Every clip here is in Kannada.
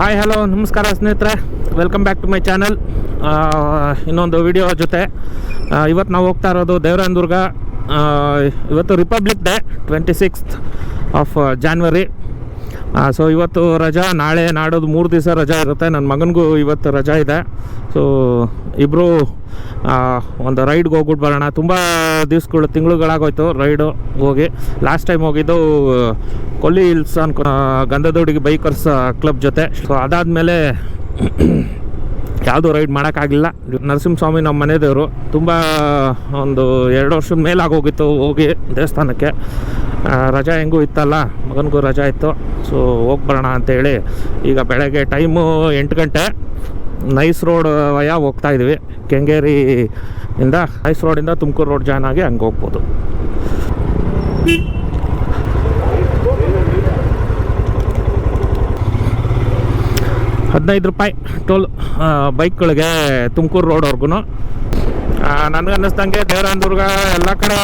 ಹಾಯ್ ಹಲೋ ನಮಸ್ಕಾರ ಸ್ನೇಹಿತರೆ. Welcome back to my channel ಇನ್ನೊಂದು ವಿಡಿಯೋ ಜೊತೆ. ಇವತ್ತು ನಾವು ಹೋಗ್ತಾ ಇರೋದು ದೇವರಾಯನದುರ್ಗ. ಇವತ್ತು Republic Day twenty sixth of January so ಇವತ್ತು ರಜಾ, ನಾಳೆ ನಾಡೋದು ಮೂರು ದಿವಸ ರಜಾ ಇರುತ್ತೆ. ನನ್ನ ಮಗನಿಗೂ ಇವತ್ತು ರಜಾ ಇದೆ. ಸೊ ಇಬ್ಬರು ಒಂದು ರೈಡ್ಗೆ ಹೋಗ್ಬಿಟ್ಟು ಬರೋಣ. ತುಂಬ ದಿವ್ಸಗಳು, ತಿಂಗಳುಗಳಾಗೋಯ್ತು ರೈಡು ಹೋಗಿ. ಲಾಸ್ಟ್ ಟೈಮ್ ಹೋಗಿದ್ದು, ಕೊಲ್ಲಿ ಹಿಲ್ಸ್ ಅನ್ಕೊ ಗಂಧದೋಡಿಗೆ ಬೈಕರ್ಸ್ ಕ್ಲಬ್ ಜೊತೆ. ಸೊ ಅದಾದಮೇಲೆ ಯಾವುದೂ ರೈಡ್ ಮಾಡೋಕ್ಕಾಗಿಲ್ಲ. ನರಸಿಂಹಸ್ವಾಮಿ ನಮ್ಮ ಮನೆ ದೇವರು ತುಂಬ, ಒಂದು ಎರಡು ವರ್ಷದ ಮೇಲಾಗೋಗಿತ್ತು ಹೋಗಿ ದೇವಸ್ಥಾನಕ್ಕೆ. ರಜಾ ಹೆಂಗೂ ಇತ್ತಲ್ಲ, ಮಗನಿಗೂ ರಜಾ ಇತ್ತು. ಸೊ ಹೋಗಿ ಬರೋಣ ಅಂತೇಳಿ ಈಗ ಬೆಳಗ್ಗೆ ಟೈಮು ಎಂಟು ಗಂಟೆ. ನೈಸ್ ರೋಡ್ ವಯ ಹೋಗ್ತಾ ಇದ್ವಿ. ಕೆಂಗೇರಿ ಇಂದ ನೈಸ್ ರೋಡಿಂದ ತುಮಕೂರು ರೋಡ್ ಜಾಯ್ನ್ ಆಗಿ ಹಂಗೆ ಹೋಗ್ಬೋದು. ಹದಿನೈದು ರೂಪಾಯಿ ಟೋಲ್ ಬೈಕ್ಗಳಿಗೆ ತುಮಕೂರು ರೋಡ್ವರೆಗೂ ನನಗೆ ಅನ್ನಿಸ್ದಂಗೆ ದೇವರಾಯನದುರ್ಗ ಎಲ್ಲ ಕಡೆ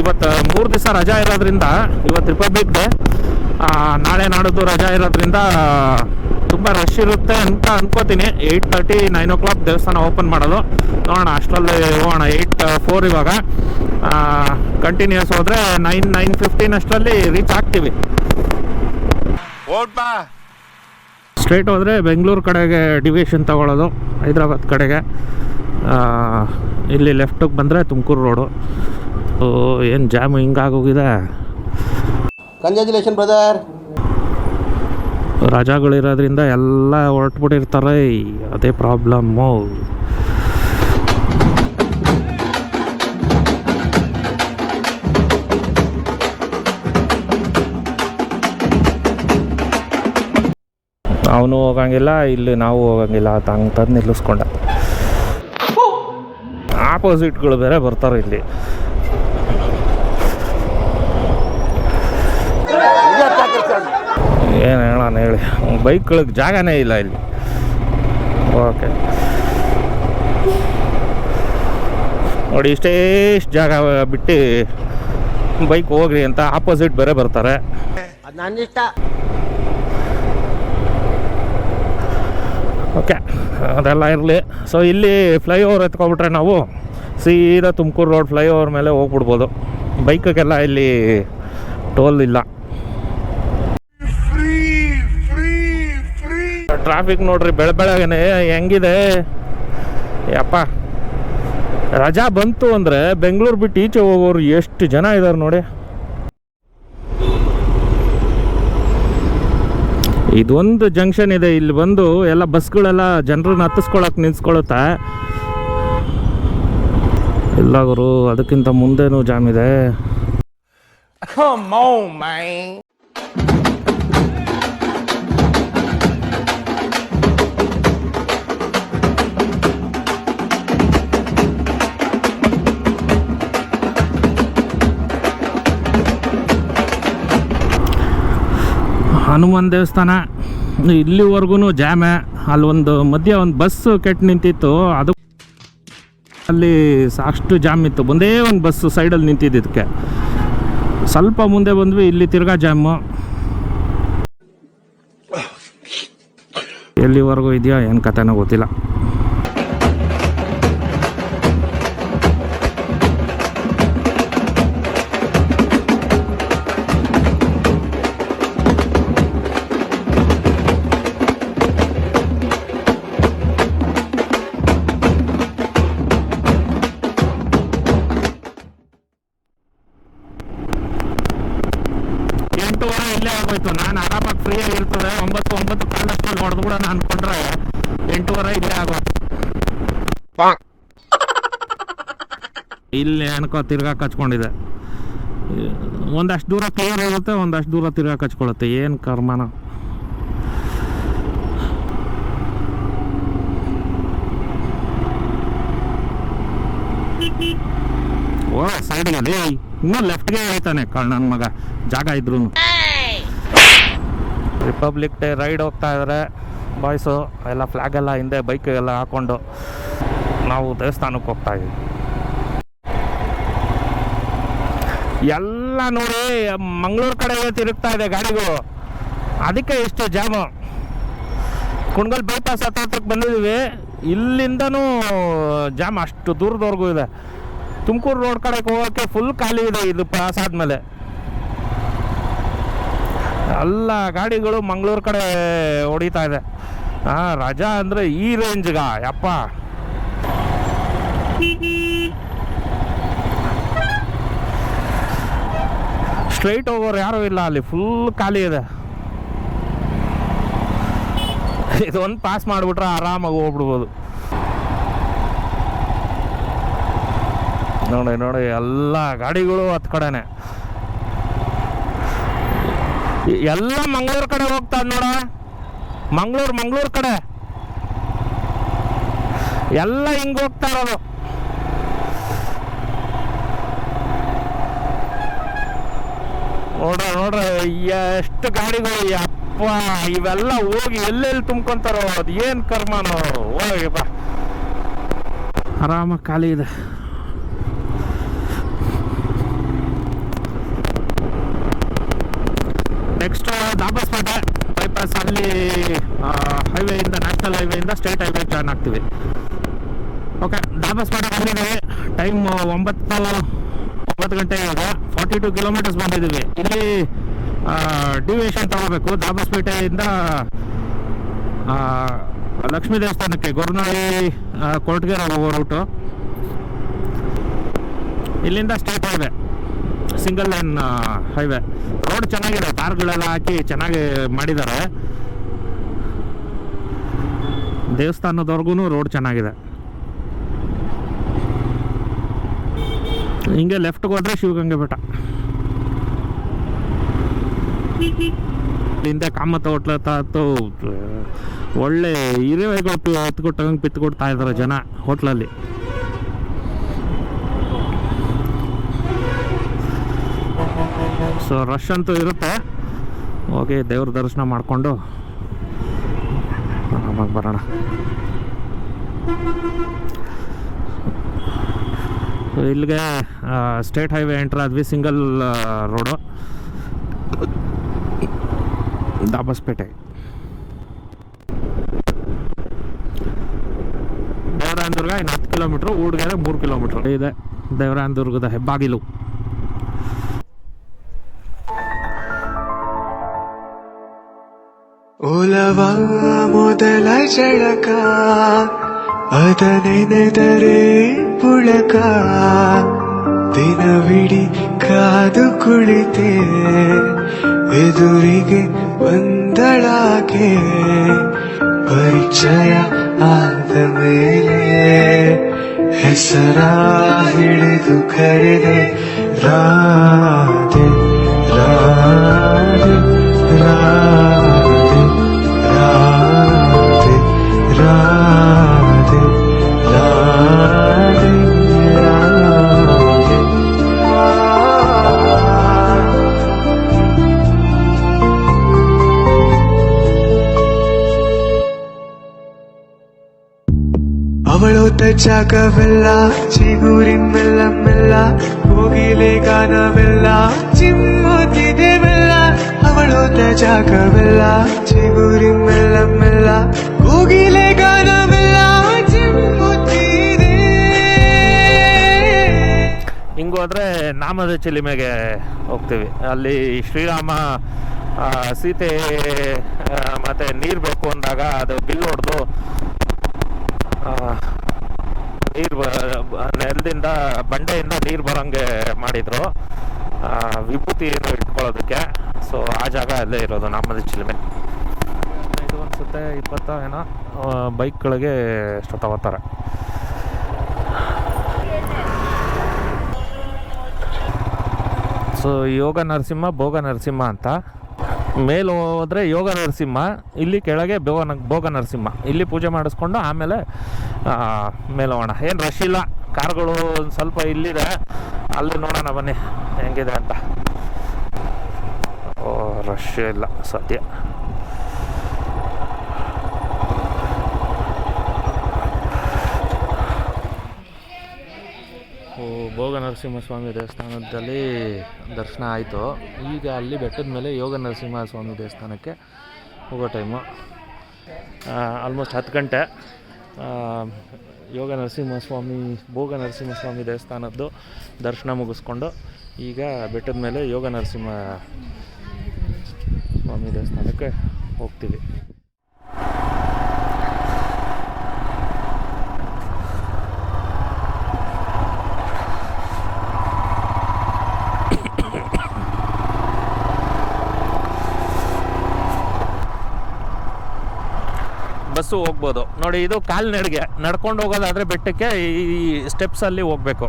ಇವತ್ತು ಮೂರು ದಿವಸ ರಜಾ ಇರೋದ್ರಿಂದ, ಇವತ್ತು ರಿಪಬ್ಲಿಕ್ ಡೇ ನಾಳೆ ನಾಡಿದ್ದು ರಜಾ ಇರೋದ್ರಿಂದ ತುಂಬ ರಶ್ ಇರುತ್ತೆ ಅಂತ ಅನ್ಕೋತೀನಿ. Eight thirty nine o'clock ದೇವಸ್ಥಾನ ಓಪನ್ ಮಾಡೋದು ನೋಡೋಣ, ಅಷ್ಟರಲ್ಲಿ ಹೋಗೋಣ. ಏಯ್ಟ್ ಫೋರ್ ಇವಾಗ. ಕಂಟಿನ್ಯೂಸ್ ಹೋದರೆ ನೈನ್ ನೈನ್ ಫಿಫ್ಟೀನ್ ಅಷ್ಟರಲ್ಲಿ ರೀಚ್ ಆಗ್ತೀವಿ. ಓಟ್ ಸ್ಟ್ರೇಟ್ ಹೋದರೆ ಬೆಂಗಳೂರು ಕಡೆಗೆ ಡಿವಿಯೇಷನ್ ತಗೊಳ್ಳೋದು ಹೈದ್ರಾಬಾದ್ ಕಡೆಗೆ. ಇಲ್ಲಿ ಲೆಫ್ಟಿಗೆ ಬಂದರೆ ತುಮಕೂರು ರೋಡು ಏನು ಜಾಮ್ ಹಿಂಗಾಗೋಗಿದೆ ಕಂಗ್ರ್ಯಾಚುಲೇಷನ್ ಬ್ರದರ್ ರಜಾಗಳಿರೋದ್ರಿಂದ ಎಲ್ಲ ಹೊರಟ್ಬಿಟ್ಟಿರ್ತಾರೆ. ಅದೇ ಪ್ರಾಬ್ಲಮ್ಮು ಅವನು ಹೋಗಂಗಿಲ್ಲ, ಇಲ್ಲಿ ನಾವು ಹೋಗಂಗಿಲ್ಲ ಅಂತ ಹಂಗೆ ತಂದು ನಿಲ್ಲಿಸ್ಕೊಂಡ ಆಪೋಸಿಟ್ಗಳು ಬೇರೆ ಬರ್ತಾರೆ ಇಲ್ಲಿ. ಏನು ಹೇಳೋಣ ಹೇಳಿ. ಬೈಕ್ಗಳಿಗೆ ಜಾಗನೇ ಇಲ್ಲ ಇಲ್ಲಿ. ಓಕೆ ನೋಡಿ, ಇಷ್ಟೇ ಇಷ್ಟು ಜಾಗ ಬಿಟ್ಟು ಬೈಕ್ ಹೋಗ್ರಿ ಅಂತ ಆಪೋಸಿಟ್ ಬೇರೆ ಬರ್ತಾರೆ ಅದು ನನ್ನ ಇಷ್ಟ ಓಕೆ, ಅದೆಲ್ಲ ಇರಲಿ. ಸೊ ಇಲ್ಲಿ ಫ್ಲೈ ಓವರ್ ಎತ್ಕೊಬಿಟ್ರೆ ನಾವು ಸೀದಾ ತುಮಕೂರು ರೋಡ್ ಫ್ಲೈ ಓವರ್ ಮೇಲೆ ಹೋಗ್ಬಿಡ್ಬೋದು. ಬೈಕಿಗೆಲ್ಲ ಇಲ್ಲಿ ಟೋಲ್ ಇಲ್ಲ. ಟ್ರಾಫಿಕ್ ನೋಡ್ರಿ, ಬೆಳ ಬೆಳಗ್ಗೆ ಹೆಂಗಿದೆ? ಯಪ್ಪ. ರಜಾ ಬಂತು ಅಂದರೆ ಬೆಂಗಳೂರು ಬಿಟ್ಟು ಈಚೆ ಹೋಗೋರು ಎಷ್ಟು ಜನ ಇದ್ದಾರೆ ನೋಡಿ. ಇದೊಂದು ಜಂಕ್ಷನ್ ಇದೆ. ಇಲ್ಲಿ ಬಂದು ಎಲ್ಲ ಬಸ್ಗಳೆಲ್ಲ ಜನರನ್ನ ಹತ್ತಿಸ್ಕೊಳಕ್ ನಿಲ್ಸ್ಕೊಳುತ್ತೆ ಇಲ್ಲ ಗುರು ಅದಕ್ಕಿಂತ ಮುಂದೆನೂ ಜಾಮ್ ಇದೆ. ಹನುಮಾನ್ ದೇವಸ್ಥಾನ. ಇಲ್ಲಿವರೆಗೂ ಜಾಮೆ ಅಲ್ಲಿ ಒಂದು ಮಧ್ಯ ಒಂದು ಬಸ್ ಕೆಟ್ಟು ನಿಂತಿತ್ತು. ಅದು ಅಲ್ಲಿ ಸಾಕಷ್ಟು ಜಾಮ್ ಇತ್ತು. ಒಂದೇ ಒಂದು ಬಸ್ ಸೈಡಲ್ಲಿ ನಿಂತಿದ್ದಕ್ಕೆ ಸ್ವಲ್ಪ ಮುಂದೆ ಬಂದ್ವಿ, ಇಲ್ಲಿ ತಿರ್ಗಾ ಜಾಮು ಎಲ್ಲಿವರೆಗೂ ಇದೆಯಾ, ಏನು ಕಥೆನೋ ಗೊತ್ತಿಲ್ಲ. ಇಲ್ಲೇ ಆಗೋ ಇಲ್ಲಿ ಅನ್ಕೋ ತಿರ್ಗಾ ಕಚ್ಕೊಂಡಿದೆ. ಒಂದಷ್ಟು ದೂರ ಕ್ಲಿಯರ್ ಆಗುತ್ತೆ ಒಂದಷ್ಟು ದೂರ ತಿರ್ಗಾ ಕಚ್ಕೊಳ್ಳುತ್ತೆ ಏನು ಕರ್ಮನ? ಓ ಸೈಡ್ಗೆ ಇನ್ನೂ ಲೆಫ್ಟ್ಗೆ ಹೇಳ್ತಾನೆ ಕಳ್ ನನ್ನ ಮಗ. ಜಾಗ ಇದ್ರು ರಿಪಬ್ಲಿಕ್ ಡೇ ರೈಡ್ ಹೋಗ್ತಾ ಇದ್ದಾರೆ ಬಾಯ್ಸು, ಎಲ್ಲ ಫ್ಲ್ಯಾಗ್ ಎಲ್ಲ ಹಿಂದೆ ಬೈಕ್ ಎಲ್ಲ ಹಾಕ್ಕೊಂಡು ನಾವು ದೇವಸ್ಥಾನಕ್ಕೆ ಹೋಗ್ತಾ ಇದ್ದೀವಿ ಎಲ್ಲ ನೋಡಿ, ಮಂಗಳೂರು ಕಡೆ ತಿರುಗ್ತಾ ಇದೆ ಗಾಡಿಗಳು. ಅದಕ್ಕೆ ಇಷ್ಟು ಜಾಮು. ಕುಣ್ಗಲ್ ಬೈಪಾಸ್ ಹತ್ರ ಹತ್ರಕ್ಕೆ ಬಂದಿದ್ದೀವಿ. ಇಲ್ಲಿಂದನೂ ಜಾಮ್ ಅಷ್ಟು ದೂರದವರೆಗೂ ಇದೆ. ತುಮಕೂರು ರೋಡ್ ಕಡೆಗೆ ಹೋಗೋಕ್ಕೆ ಫುಲ್ ಖಾಲಿ ಇದೆ ಇದು ಪಾಸ್ ಆದಮೇಲೆ ಎಲ್ಲ ಗಾಡಿಗಳು ಮಂಗಳೂರು ಕಡೆ ಹೊಡಿತಾ ಇದೆ. ಹಾಂ ರಜಾ ಅಂದರೆ ಈ ರೇಂಜ್ಗ, ಯಪ್ಪ. ಸ್ಟ್ರೈಟ್ ಹೋಗೋರು ಯಾರೂ ಇಲ್ಲ ಅಲ್ಲಿ, ಫುಲ್ ಖಾಲಿ ಇದೆ. ಇದೊಂದು ಪಾಸ್ ಮಾಡಿಬಿಟ್ರೆ ಆರಾಮಾಗಿ ಹೋಗ್ಬಿಡ್ಬೋದು. ನೋಡಿ ನೋಡಿ, ಎಲ್ಲ ಗಾಡಿಗಳು ಹತ್ತು ಕಡೆನೆ. ಎಲ್ಲ ಮಂಗಳೂರು ಕಡೆ ಹೋಗ್ತಾ ನೋಡ. ಮಂಗಳೂರು ಮಂಗಳೂರು ಕಡೆ. ಎಲ್ಲ ಹಿಂಗೆ ಹೋಗ್ತಾ ಇರೋದು ನೋಡ್ರ ನೋಡ್ರ, ಎಷ್ಟು ಗಾಡಿಗಳು ಅಪ್ಪ, ಇವೆಲ್ಲ ಹೋಗಿ ಎಲ್ಲೆಲ್ಲಿ ತುಂಬ್ಕೊಂತಾರೋ ಅದು ಏನು ಕರ್ಮನೋ ಬಾ. ಆರಾಮ ಖಾಲಿ ಇದೆ. ದಾಬಸ್ಪೇಟೆ ಬೈಪಾಸ್ ಅಲ್ಲಿ ಹೈವೇಯಿಂದ, ನ್ಯಾಷನಲ್ ಹೈವೇಯಿಂದ ಸ್ಟೇಟ್ ಹೈವೇ ಜಾಯ್ನ್ ಆಗ್ತೀವಿ. ಓಕೆ ದಾಬಸ್ಪೇಟೆ ಬಂದಿದ್ದೀವಿ. ಟೈಮ್ ಒಂಬತ್ತು ಒಂಬತ್ತು ಗಂಟೆ ಇವಾಗ ಫಾರ್ಟಿ ಟು ಕಿಲೋಮೀಟರ್ಸ್ ಬಂದಿದ್ದೀವಿ. ಇಲ್ಲಿ ಡಿವಿಯೇಷನ್ ತಗೋಬೇಕು. ದಾಬಸ್ಪೇಟೆಯಿಂದ ಲಕ್ಷ್ಮೀ ದೇವಸ್ಥಾನಕ್ಕೆ, ಗೊರ್ನಳ್ಳಿ ಕೊರಟಗೆರೆ ಹೋಗೋ ರೂಟು ಇಲ್ಲಿಂದ state highway. Single line highway. Road ಚೆನ್ನಾಗಿದೆ, ಕಾರ್ಗಳೆಲ್ಲ ಹಾಕಿ ಚೆನ್ನಾಗಿ ಮಾಡಿದ್ದಾರೆ. ದೇವಸ್ಥಾನದವರೆಗೂ ರೋಡ್ ಚೆನ್ನಾಗಿದೆ. ಹಿಂಗೆ ಲೆಫ್ಟ್ಗೆ ಹೋದ್ರೆ ಶಿವಗಂಗೆ ಬೆಟ್ಟ. ಹಿಂದೆ ಕಾಮತ್ತ ಹೋಟ್ಲ ತಾತು ಒಳ್ಳೆ ಇರುವೆಗಳು ಎತ್ಕೊಟ್ಟಂಗೆ ಪಿತ್ಕೊಡ್ತಾ ಇದ್ದಾರೆ ಜನ ಹೋಟ್ಲಲ್ಲಿ. ಸೊ ರಶ್ ಅಂತೂ ಇರುತ್ತೆ. ಹೋಗಿ ದೇವ್ರ ದರ್ಶನ ಮಾಡಿಕೊಂಡು ಬರೋಣ. ಇಲ್ಲಿಗೆ ಸ್ಟೇಟ್ ಹೈವೇ ಎಂಟ್ರ್ ಆದ್ವಿ ಸಿಂಗಲ್ ರೋಡು ದಾಬಸ್ಪೇಟೆ. ದೇವರಾಯನದುರ್ಗ ಇನ್ನು ಹತ್ತು ಕಿಲೋಮೀಟ್ರು ಊಡ್ಗೆರೆ ಮೂರು ಕಿಲೋಮೀಟ್ರ್. ಇದೆ ದೇವರಾಯನದುರ್ಗದ ಹೆಬ್ಬಾಗಿಲು. ಒಲವ ಮೊದಲ ಜಳಕ ಅದ ನೆನೆದರೆ ಪುಳಕ. ದಿನವಿಡಿ ಕಾದು ಕುಳಿತೆ, ಎದುರಿಗೆ ಬಂದಳಾಗೆ ಪರಿಚಯ ಆದ ಮೇಲೆ ಹೆಸರ ಹಿಡಿದು ಕರೆದೆ, ರಾಧೆ ರಾಧೆ. ಅವಳೊತ್ತ ചകവല്ല ಚಿಗುರಿನ ಮೆಲ್ಲ ಮೆಲ್ಲ ಹೋಗಿಲೆ ಗಾನವೆಲ್ಲ ಚಿಮ್ಮುತ್ತಿದೆ ಮೆಲ್ಲ ಅವಳೊತ್ತ ಜಾಗವೆಲ್ಲ ಚಿಗುರಿನ ಮೆಲ್ಲ ಮೆಲ್ಲ ಹೋಗಿಲೆ ಗಾನವೆಲ್ಲ, ಚಿಮ್ಮುತ್ತಿದೆ. ಹಿಂಗೆ ಹೋದ್ರೆ ನಾಮದ ಚಿಲಿಮೆಗೆ ಹೋಗ್ತೀವಿ. ಅಲ್ಲಿ ಶ್ರೀರಾಮ ಸೀತೆ ಮತ್ತೆ ನೀರು ಬೇಕು ಅಂದಾಗ ಅದು ಬಿಲ್ ಹೊಡೆದು ನೀರು ನೆಲದಿಂದ, ಬಂಡೆಯಿಂದ ನೀರು ಬರೋಂಗೆ ಮಾಡಿದರು. ವಿಭೂತಿ ಏನು ಇಟ್ಕೊಳ್ಳೋದಕ್ಕೆ. ಸೊ ಆ ಜಾಗ ಅಲ್ಲೇ ಇರೋದು ನಮ್ಮದು ಚಿಲುಮೆ. ಇದು ಅನಿಸುತ್ತೆ, ಇಪ್ಪತ್ತ ಏನೋ ಬೈಕ್ಗಳಿಗೆ ಎಷ್ಟು ತಗೋತಾರೆ ಸೊ ಯೋಗ ನರಸಿಂಹ, ಭೋಗ ನರಸಿಂಹ ಅಂತ. ಮೇಲೆ ಹೋದ್ರೆ ಯೋಗ ನರಸಿಂಹ, ಇಲ್ಲಿ ಕೆಳಗೆ ಭೋಗ ಭೋಗ ನರಸಿಂಹ. ಇಲ್ಲಿ ಪೂಜೆ ಮಾಡಿಸ್ಕೊಂಡು ಆಮೇಲೆ ಮೇಲೆ ಹೋಗೋಣ ಏನು ರಶ್ ಇಲ್ಲ. ಕಾರ್ಗಳು ಒಂದು ಸ್ವಲ್ಪ ಇಲ್ಲಿದೆ. ಅಲ್ಲಿ ನೋಡೋಣ ಬನ್ನಿ. ಹೆಂಗಿದೆ ಅಂತ. ಓ ರಶ್ ಇಲ್ಲ ಸದ್ಯ ಓ ಭೋಗ ನರಸಿಂಹಸ್ವಾಮಿ ದೇವಸ್ಥಾನದಲ್ಲಿ ದರ್ಶನ ಆಯಿತು. ಈಗ ಅಲ್ಲಿ ಬೆಟ್ಟದ ಮೇಲೆ ಯೋಗ ನರಸಿಂಹ ಸ್ವಾಮಿ ದೇವಸ್ಥಾನಕ್ಕೆ ಹೋಗೋ ಟೈಮು ಆಲ್ಮೋಸ್ಟ್ ಹತ್ತು ಗಂಟೆ. ಯೋಗ ನರಸಿಂಹಸ್ವಾಮಿ ಭೋಗ ನರಸಿಂಹಸ್ವಾಮಿ ದೇವಸ್ಥಾನದ್ದು ದರ್ಶನ ಮುಗಿಸ್ಕೊಂಡು ಈಗ ಬೆಟ್ಟದ ಮೇಲೆ ಯೋಗ ನರಸಿಂಹ ಸ್ವಾಮಿ ದೇವಸ್ಥಾನಕ್ಕೆ ಹೋಗ್ತೀವಿ. ಬಸ್ಸು ಹೋಗ್ಬೋದು. ನೋಡಿ ಇದು ಕಾಲ್ನಡಿಗೆ. ನಡ್ಕೊಂಡು ಹೋಗೋದಾದರೆ ಬೆಟ್ಟಕ್ಕೆ ಈ ಸ್ಟೆಪ್ಸಲ್ಲಿ ಹೋಗಬೇಕು.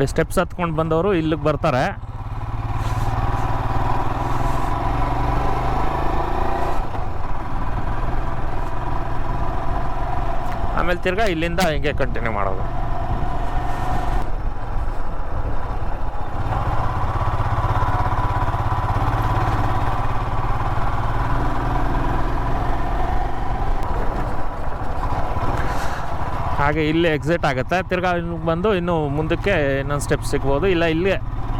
ನೋಡಿ ಸ್ಟೆಪ್ಸ್ ಹತ್ಕೊಂಡು ಬಂದವರು ಇಲ್ಲಿಗೆ ಬರ್ತಾರೆ. ಆಮೇಲೆ ತಿರ್ಗಾ ಇಲ್ಲಿಂದ ಹಿಂಗೆ ಕಂಟಿನ್ಯೂ ಮಾಡೋದು. ಹಾಗೆ ಇಲ್ಲಿ ಎಕ್ಸಿಟ್ ಆಗುತ್ತೆ. ತಿರ್ಗಾ ಬಂದು ಇನ್ನು ಮುಂದಕ್ಕೆ ಇನ್ನೊಂದು ಸ್ಟೆಪ್ ಸಿಗ್ಬೋದು. ಇಲ್ಲ ಇಲ್ಲಿ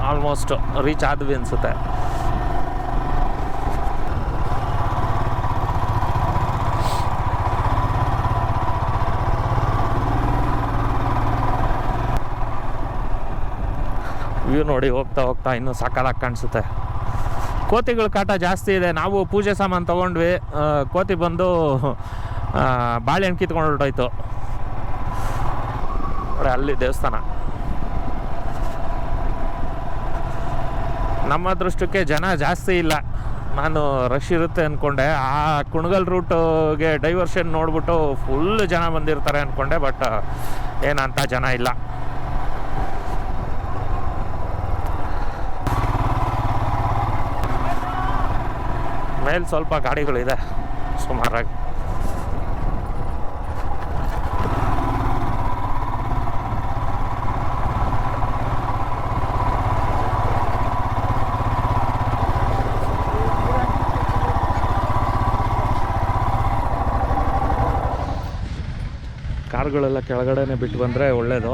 ಆಲ್ಮೋಸ್ಟ್ ರೀಚ್ ಆದ್ವಿ ಅನಿಸುತ್ತೆ. ವ್ಯೂ ನೋಡಿ ಹೋಗ್ತಾ ಹೋಗ್ತಾ ಇನ್ನೂ ಸಕಾಲಾಗಿ ಕಾಣಿಸುತ್ತೆ. ಕೋತಿಗಳ ಕಾಟ ಜಾಸ್ತಿ ಇದೆ. ನಾವು ಪೂಜೆ ಸಾಮಾನು ತೊಗೊಂಡ್ವಿ. ಕೋತಿ ಬಂದು ಬಾಳೆಹಣ್ಣು ಕಿತ್ಕೊಂಡು ಹೊರಟೋಯ್ತು. ನೋಡಿ ಅಲ್ಲಿ ದೇವಸ್ಥಾನ. ನಮ್ಮ ದೃಷ್ಟಕ್ಕೆ ಜನ ಜಾಸ್ತಿ ಇಲ್ಲ. ನಾನು ರಶ್ ಇರುತ್ತೆ ಅಂದ್ಕೊಂಡೆ ಆ ಕುಣಗಲ್ ರೂಟ್ಗೆ ಡೈವರ್ಷನ್ ನೋಡ್ಬಿಟ್ಟು ಫುಲ್ ಜನ ಬಂದಿರ್ತಾರೆ ಅಂದ್ಕೊಂಡೆ ಬಟ್ ಏನಂತ ಜನ ಇಲ್ಲ. ಮೇಲೆ ಸ್ವಲ್ಪ ಗಾಡಿಗಳಿದೆ. ಸುಮಾರಾಗಿ. ಕಾರ್ಗಳೆಲ್ಲ ಕೆಳಗಡೆನೆ ಬಿಟ್ಟು ಬಂದರೆ ಒಳ್ಳೆಯದು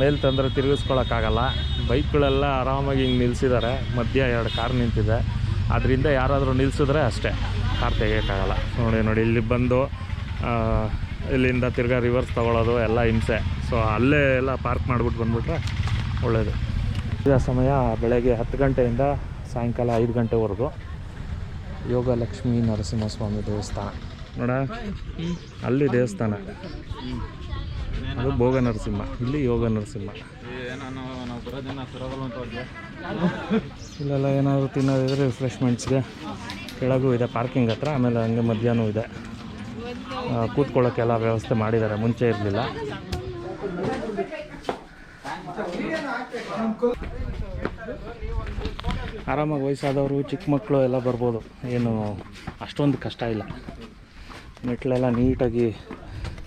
ಮೇಲೆ ತಂದರೆ ತಿರುಗಿಸ್ಕೊಳಕ್ಕಾಗಲ್ಲ. ಬೈಕ್ಗಳೆಲ್ಲ ಆರಾಮಾಗಿ ಹಿಂಗೆ ನಿಲ್ಲಿಸಿದ್ದಾರೆ ಮಧ್ಯ ಎರಡು ಕಾರ್ ನಿಂತಿದೆ. ಅದರಿಂದ ಯಾರಾದರೂ ನಿಲ್ಲಿಸಿದ್ರೆ ಅಷ್ಟೇ. ಕಾರ್ ತೆಗಿಯೋಕ್ಕಾಗಲ್ಲ. ನೋಡಿ ನೋಡಿ, ಇಲ್ಲಿ ಬಂದು ಇಲ್ಲಿಂದ ತಿರ್ಗಾ ರಿವರ್ಸ್ ತೊಗೊಳೋದು ಎಲ್ಲ ಹಿಂಸೆ. ಸೊ ಅಲ್ಲೇ ಎಲ್ಲ ಪಾರ್ಕ್ ಮಾಡಿಬಿಟ್ಟು ಬಂದುಬಿಟ್ರೆ ಒಳ್ಳೆಯದು ಈಗ ಸಮಯ ಬೆಳಗ್ಗೆ ಹತ್ತು ಗಂಟೆಯಿಂದ ಸಾಯಂಕಾಲ ಐದು ಗಂಟೆವರೆಗೂ ಲಕ್ಷ್ಮೀ ನರಸಿಂಹಸ್ವಾಮಿ ದೇವಸ್ಥಾನ. ನೋಡ. ಅಲ್ಲಿ ದೇವಸ್ಥಾನ. ಅದು ಭೋಗ ನರಸಿಂಹ. ಇಲ್ಲಿ ಯೋಗ ನರಸಿಂಹ. ಇಲ್ಲೆಲ್ಲ ಏನಾದರೂ ತಿನ್ನೋದಿದ್ರೆ ರಿಫ್ರೆಶ್ಮೆಂಟ್ಸ್ಗೆ ಕೆಳಗೂ ಇದೆ ಪಾರ್ಕಿಂಗ್ ಹತ್ರ, ಆಮೇಲೆ ಹಂಗೆ ಮಧ್ಯಾಹ್ನ ಇದೆ. ಕೂತ್ಕೊಳ್ಳೋಕ್ಕೆಲ್ಲ ವ್ಯವಸ್ಥೆ ಮಾಡಿದ್ದಾರೆ. ಮುಂಚೆ ಇರಲಿಲ್ಲ. ಆರಾಮಾಗಿ ವಯಸ್ಸಾದವರು, ಚಿಕ್ಕ ಮಕ್ಕಳು ಎಲ್ಲ ಬರ್ಬೋದು. ಏನು, ಅಷ್ಟೊಂದು ಕಷ್ಟ ಇಲ್ಲ. ಮೆಟ್ಲೆಲ್ಲ ನೀಟಾಗಿ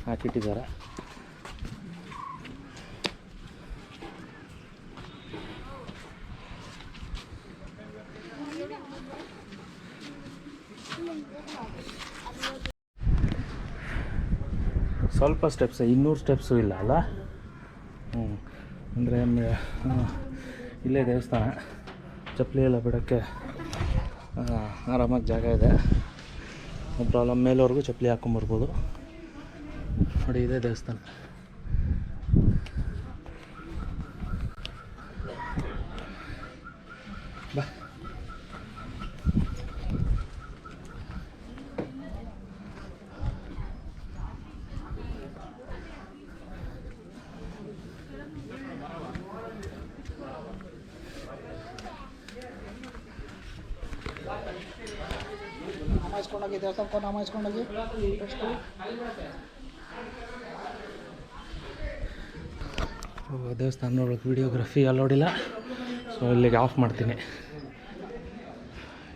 ಹಾಕಿಟ್ಟಿದ್ದಾರೆ. ಸ್ವಲ್ಪ ಸ್ಟೆಪ್ಸ್ ಇನ್ನೂರು ಸ್ಟೆಪ್ಸು ಇಲ್ಲ ಅಲ್ಲ? ಹ್ಞೂ ಅಂದರೆ ಇಲ್ಲೇ ದೇವಸ್ಥಾನ. ಚಪ್ಪಲಿ ಎಲ್ಲ ಬಿಡೋಕ್ಕೆ ಆರಾಮಾಗಿ ಜಾಗ ಇದೆ. ಪ್ರಾಬ್ಲಮ್ ಮೇಲವರೆಗೂ ಚಪ್ಪಲಿ ಹಾಕೊಂಬರ್ಬೋದು. ನೋಡಿ ಇದೇ ದೇವಸ್ಥಾನ ಬಾ ನಾಮ ನಾಮ ಇಸ್ಕೊಂಡೋಗಿ ದೇವಸ್ಥಾನ ನೋಡೋಕೆ ವಿಡಿಯೋಗ್ರಫಿ ಅಲ್ಲೋಡಿಲ್ಲ ಸೊ ಇಲ್ಲಿಗೆ ಆಫ್ ಮಾಡ್ತೀನಿ.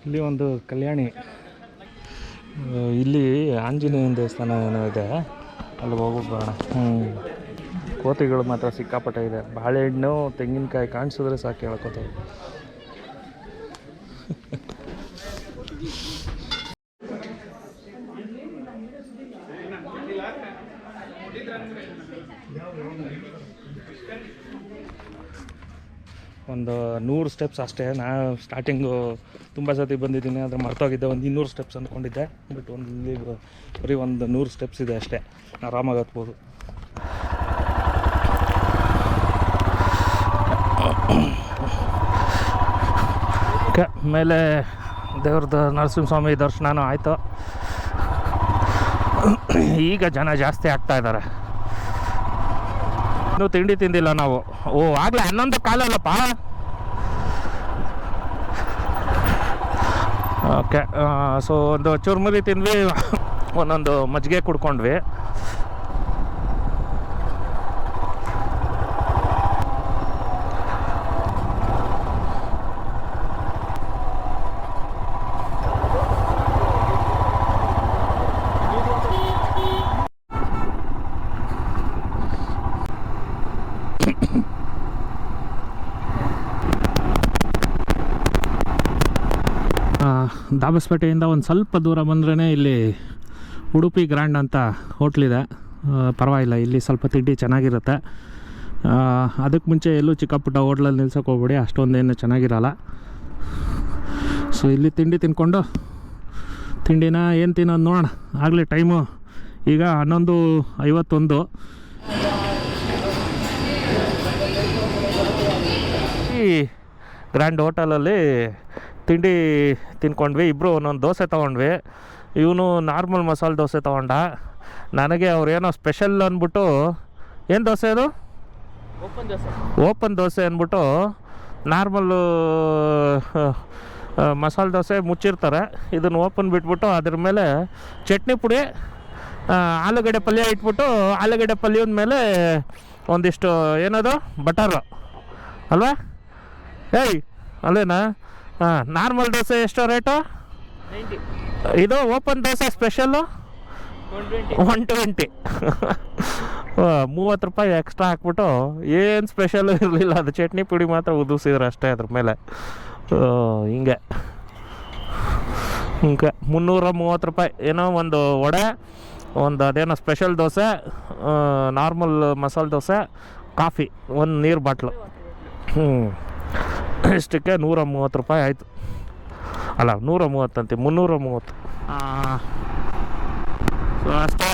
ಇಲ್ಲಿ ಒಂದು ಕಲ್ಯಾಣಿ. ಇಲ್ಲಿ ಆಂಜನೇಯನ ದೇವಸ್ಥಾನ ಏನೋ ಇದೆ. ಅಲ್ಲಿ ಹೋಗೋಣ ಹ್ಞೂ ಕೋತಿಗಳು ಮಾತ್ರ ಸಿಕ್ಕಾಪಟ್ಟೆ ಇದೆ. ಬಾಳೆಹಣ್ಣು, ತೆಂಗಿನಕಾಯಿ ಕಾಣಿಸಿದ್ರೆ ಸಾಕು ಹೇಳ್ಕೊತವೆ ಒಂದು ನೂರು ಸ್ಟೆಪ್ಸ್ ಅಷ್ಟೇ. ನಾ ಸ್ಟಾರ್ಟಿಂಗು ತುಂಬ ಸತಿ ಬಂದಿದ್ದೀನಿ, ಆದರೆ ಮರ್ತೋಗಿದ್ದೆ ಒಂದು ಇನ್ನೂರು ಸ್ಟೆಪ್ಸ್ ಅಂದ್ಕೊಂಡಿದ್ದೆ. ಬಟ್ ಒಂದು ಬರೀ ಒಂದು ನೂರು ಸ್ಟೆಪ್ಸ್ ಇದೆ ಅಷ್ಟೇ. ಆರಾಮಾಗಿ ಹತ್ಬೋದು. ಓಕೆ ಮೇಲೆ ದೇವ್ರದ್ದು ನರಸಿಂಹಸ್ವಾಮಿ ದರ್ಶನನೂ ಆಯಿತು. ಈಗ ಜನ ಜಾಸ್ತಿ ಆಗ್ತಾ ಇದ್ದಾರೆ ಇನ್ನೂ ತಿಂಡಿ ತಿಂದಿಲ್ಲ ನಾವು. ಓ, ಆಗಲೇ ಹನ್ನೊಂದು ಕಾಲಲ್ಲಪ್ಪ. ಓಕೆ ಸೊ ಒಂದು ಚುರ್ಮುರಿ ತಿಂದ್ವಿ ಒಂದೊಂದು ಮಜ್ಜಿಗೆ ಕುಡ್ಕೊಂಡ್ವಿ ಆ, ದಾಬಸ್ಪೇಟೆಯಿಂದ ಒಂದು ಸ್ವಲ್ಪ ದೂರ ಬಂದ್ರೇ ಇಲ್ಲಿ ಉಡುಪಿ ಗ್ರ್ಯಾಂಡ್ ಅಂತ ಹೋಟ್ಲಿದೆ. ಪರವಾಗಿಲ್ಲ, ಇಲ್ಲಿ ಸ್ವಲ್ಪ ತಿಂಡಿ ಚೆನ್ನಾಗಿರುತ್ತೆ. ಅದಕ್ಕೆ ಮುಂಚೆ ಎಲ್ಲೂ ಚಿಕ್ಕ ಪುಟ್ಟ ಹೋಟ್ಲಲ್ಲಿ ನಿಲ್ಸೋಕೆ ಹೋಗ್ಬೇಡಿ, ಅಷ್ಟೊಂದೇನು ಚೆನ್ನಾಗಿರಲ್ಲ. ಸೊ ಇಲ್ಲಿ ತಿಂಡಿ ತಿನ್ಕೊಂಡು, ತಿಂಡಿನ ಏನು ತಿನ್ನೋದು ನೋಡೋಣ. ಆಗಲಿ ಟೈಮು ಈಗ ಹನ್ನೊಂದು ಐವತ್ತೊಂದು. ಈ ಗ್ರ್ಯಾಂಡ್ ಹೋಟೆಲಲ್ಲಿ ತಿಂಡಿ ತಿನ್ಕೊಂಡ್ವಿ ಇಬ್ಬರು ಒಂದೊಂದು ದೋಸೆ ತೊಗೊಂಡ್ವಿ. ಇವನು ನಾರ್ಮಲ್ ಮಸಾಲೆ ದೋಸೆ ತೊಗೊಂಡ. ನನಗೆ ಅವ್ರೇನೋ ಸ್ಪೆಷಲ್ ಅಂದ್ಬಿಟ್ಟು ಏನು ದೋಸೆ ಅದು? ಓಪನ್ ದೋಸೆ. ಅಂದ್ಬಿಟ್ಟು ನಾರ್ಮಲ್ಲು ಮಸಾಲೆ ದೋಸೆ ಮುಚ್ಚಿರ್ತಾರೆ. ಇದನ್ನು ಓಪನ್ ಬಿಟ್ಬಿಟ್ಟು ಅದ್ರ ಮೇಲೆ ಚಟ್ನಿ ಪುಡಿ ಆಲೂಗಡ್ಡೆ ಪಲ್ಯ ಇಟ್ಬಿಟ್ಟು ಆಲೂಗಡ್ಡೆ ಪಲ್ಯದ ಮೇಲೆ ಒಂದಿಷ್ಟು ಏನದು? ಬಟರ್. ಅಲ್ವಾ? ಏಯ್ ಅಲ್ಲೇನಾ? ಹಾಂ ನಾರ್ಮಲ್ ದೋಸೆ ಎಷ್ಟು ರೇಟು ಇದು open dosa special one twenty ಮೂವತ್ತು ರೂಪಾಯಿ ಎಕ್ಸ್ಟ್ರಾ ಹಾಕ್ಬಿಟ್ಟು ಏನು ಸ್ಪೆಷಲ್ ಇರಲಿಲ್ಲ ಅದು ಚಟ್ನಿ ಪುಡಿ ಮಾತ್ರ ಉದುರಿಸಿದ್ರು ಅಷ್ಟೇ ಅದ್ರ ಮೇಲೆ. ಹಿಂಗೆ. ಹಿಂಗೆ ಮುನ್ನೂರ ಮೂವತ್ತು ರೂಪಾಯಿ. ಏನೋ ಒಂದು ವಡೆ ಒಂದು ಅದೇನೋ special dosa normal masala dosa coffee ಒಂದು ನೀರು ಬಾಟ್ಲು. ಹ್ಞೂ ಇಷ್ಟಕ್ಕೆ ನೂರ ಮೂವತ್ತು ರೂಪಾಯಿ ಆಯಿತು. ಅಲ್ಲ ನೂರ ಮೂವತ್ತಂತೆ ಮುನ್ನೂರ ಮೂವತ್ತು ಸೊ ಅಷ್ಟೇ.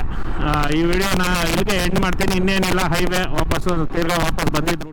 ಈ ವಿಡಿಯೋನ ಇಲ್ಲಿಗೆ ಎಂಡ್ ಮಾಡ್ತೀನಿ. ಇನ್ನೇನಿಲ್ಲ ಹೈವೇ ವಾಪಸ್ಸು, ತಿರ್ಗಾ ವಾಪಸ್ ಬಂದಿದ್ದು.